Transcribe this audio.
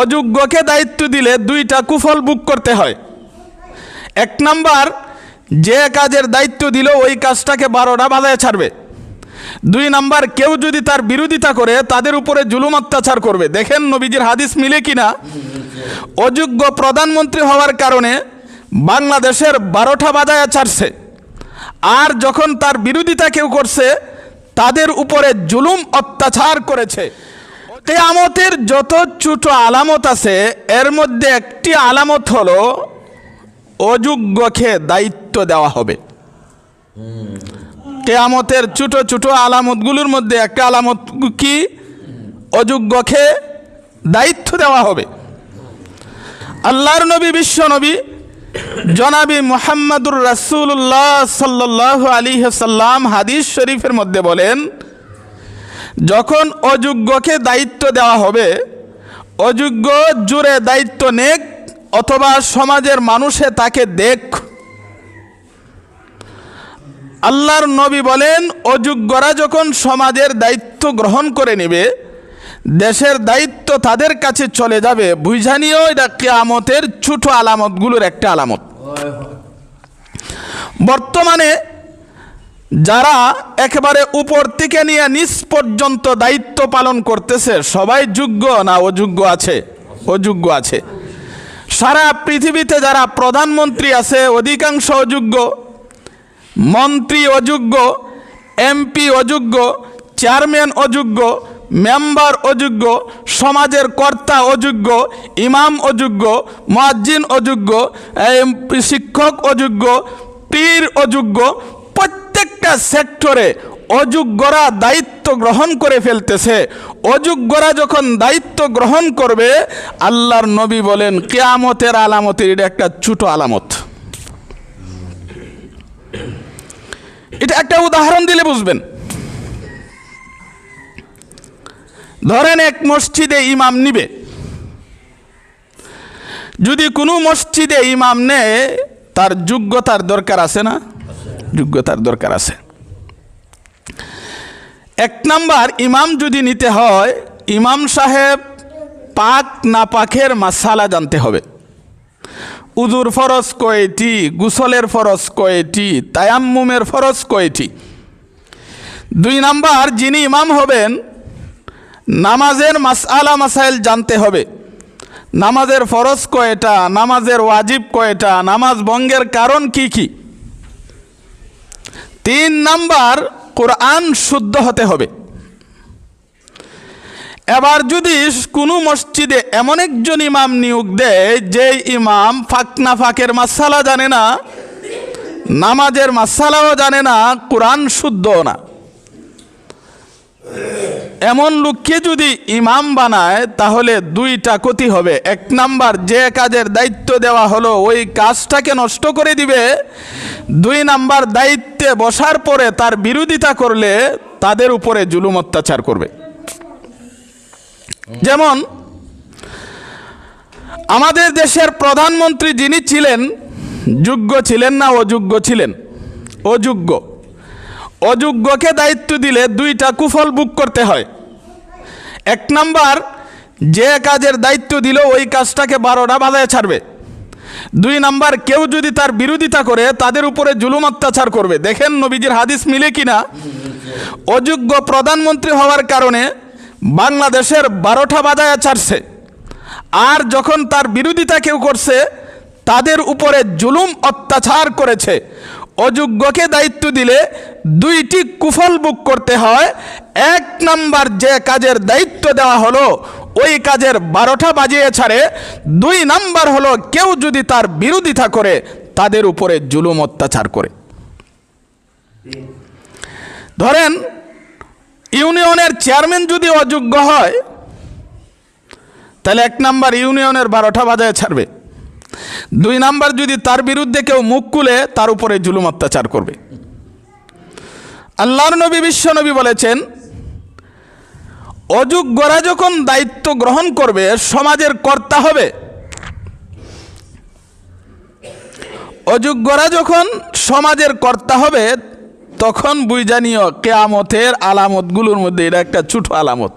অযোগ্যকে দায়িত্ব দিলে দুইটা কুফল বুক করতে হয়। এক নাম্বার, যে কাজের দায়িত্ব দিল ওই কাজটাকে বারোটা বাজায় ছাড়বে। দুই নাম্বার, কেউ যদি তার বিরোধিতা করে, তাদের উপরে জুলুম অত্যাচার করবে। দেখেন নবীজির হাদিস মিলে কিনা? অযোগ্য প্রধানমন্ত্রী হওয়ার কারণে বাংলাদেশের বারোটা বাজায় ছাড়ছে। আর যখন তার বিরোধিতা কেউ করছে, তাদের উপরে জুলুম অত্যাচার করেছে। কেয়ামতের যত ছোট আলামত আছে, এর মধ্যে একটি আলামত হলো অযোগ্যকে দায়িত্ব দেওয়া হবে। কেয়ামতের ছোট ছোট আলামতগুলোর মধ্যে একটা আলামত কি? অযোগ্যকে দায়িত্ব দেওয়া হবে। আল্লাহর নবী, বিশ্ব নবী, জনাবি মোহাম্মদুর রাসুল্লাহ সাল্লাহ আলী সাল্লাম হাদিস শরীফের মধ্যে বলেন যখন অযোগ্যকে দায়িত্ব দেওয়া হবে, অযোগ্য জুড়ে দায়িত্ব নেক অথবা সমাজের মানুষে তাকে দেখ। আল্লাহর নবী বলেন, অযোগ্যরা যখন সমাজের দায়িত্ব গ্রহণ করে নেবে, দেশের দায়িত্ব তাদের কাছে চলে যাবে। বুঝানিও এটা কেয়ামতের ছোট আলামতগুলোর একটা আলামত। বর্তমানে যারা একেবারে উপর থেকে নিয়ে নিচ পর্যন্ত দায়িত্ব পালন করতেছে, সবাই যোগ্য না অযোগ্য আছে? অযোগ্য আছে। সারা পৃথিবীতে যারা প্রধানমন্ত্রী আছে, অধিকাংশ অযোগ্য, মন্ত্রী অযোগ্য, এমপি অযোগ্য, চেয়ারম্যান অযোগ্য, মেম্বার অযোগ্য, সমাজের কর্তা অযোগ্য, ইমাম অযোগ্য, মুয়াজ্জিন অযোগ্য শিক্ষক অযোগ্য, পীর অযোগ্য সেক্টরে অযোগ্যরা দায়িত্ব গ্রহণ করে ফেলতেছে। অযোগ্যরা যখন দায়িত্ব গ্রহণ করবে, আল্লাহর নবী বলেন, কেয়ামতের আলামতের এটা একটা ছোট আলামত। এটা একটা উদাহরণ দিলে বুঝবেন। ধরেন এক মসজিদে ইমাম নিবে। যদি কোনো মসজিদে ইমাম নেয়, তার যোগ্যতার দরকার আছে না? যোগ্যতার দরকার আছে। এক নাম্বার ইমাম যদি নিতে হয়, ইমাম সাহেব পাক না পাখের মাসালা জানতে হবে। উজুর ফরজ কয়েটি, গুসলের ফরজ কয়েটি, তায়াম্মুমের ফরজ কয়েটি? দুই নাম্বার, যিনি ইমাম হবেন, নামাজের মাসআলা মাসাইল জানতে হবে। নামাজের ফরজ কয়টা, নামাজের ওয়াজিব কয়টা, নামাজ ভঙ্গের কারণ কি কি? তিন নাম্বার কোরআন শুদ্ধ হতে হবে। এবার যদি কোনো মসজিদে এমন একজন ইমাম নিয়োগ দেয় যে ইমাম ফাকনা ফাঁকের মাসালা জানে না, নামাজের মাসালাও জানে না, কোরআন শুদ্ধও না। এমন লোককে যদি ইমাম বানায়, তাহলে দুইটা ক্ষতি হবে। এক নাম্বার, যে কাজের দায়িত্ব দেওয়া হলো, ওই কাজটাকে নষ্ট করে দিবে। দুই নাম্বার, দায়িত্বে বসার পরে তার বিরোধিতা করলে তাদের উপরে জুলুম অত্যাচার করবে। যেমন, আমাদের দেশের প্রধানমন্ত্রী যিনি ছিলেন, যোগ্য ছিলেন না অযোগ্য ছিলেন? অযোগ্য। অযোগ্যকে দায়িত্ব দিলে দুইটা কুফল বুক করতে হয়। এক নাম্বার, যে কাজের দায়িত্ব দিল ওই কাজটাকে বারোটা বাজায় ছাড়বে। দুই নাম্বার, কেউ যদি তার বিরোধিতা করে, তাদের উপরে জুলুম অত্যাচার করবে। দেখেন নবীজির হাদিস মিলে কিনা? অযোগ্য প্রধানমন্ত্রী হওয়ার কারণে বাংলাদেশের বারোটা বাজায় ছাড়ছে। আর যখন তার বিরোধিতা কেউ করছে, তাদের উপরে জুলুম অত্যাচার করেছে। অযোগ্যকে দায়িত্ব দিলে দুইটি কুফল বুক করতে হয়। এক নাম্বার যে কাজের দায়িত্ব দেওয়া হলো, ওই কাজের বারোটা বাজিয়ে ছাড়ে। দুই নাম্বার হলো, কেউ যদি তার বিরোধিতা করে, তাদের উপরে জুলুম অত্যাচার করে। ধরেন, ইউনিয়নের চেয়ারম্যান যদি অযোগ্য হয়, তাহলে এক নাম্বার ইউনিয়নের বারোটা বাজায় ছাড়বে। দুই নাম্বার যদি তার বিরুদ্ধে কেউ মুখ খুলে, তার উপরে জুলুম অত্যাচার করবে। আল্লাহর নবী, বিশ্ব নবী বলেছেন, অযোগ্যরা যখন দায়িত্ব গ্রহণ করবে, সমাজের কর্তা হবে। অযোগ্যরা যখন সমাজের কর্তা হবে, তখন বুঝানীয় কেয়ামতের আলামতগুলোর মধ্যে এটা একটা ছোট আলামত।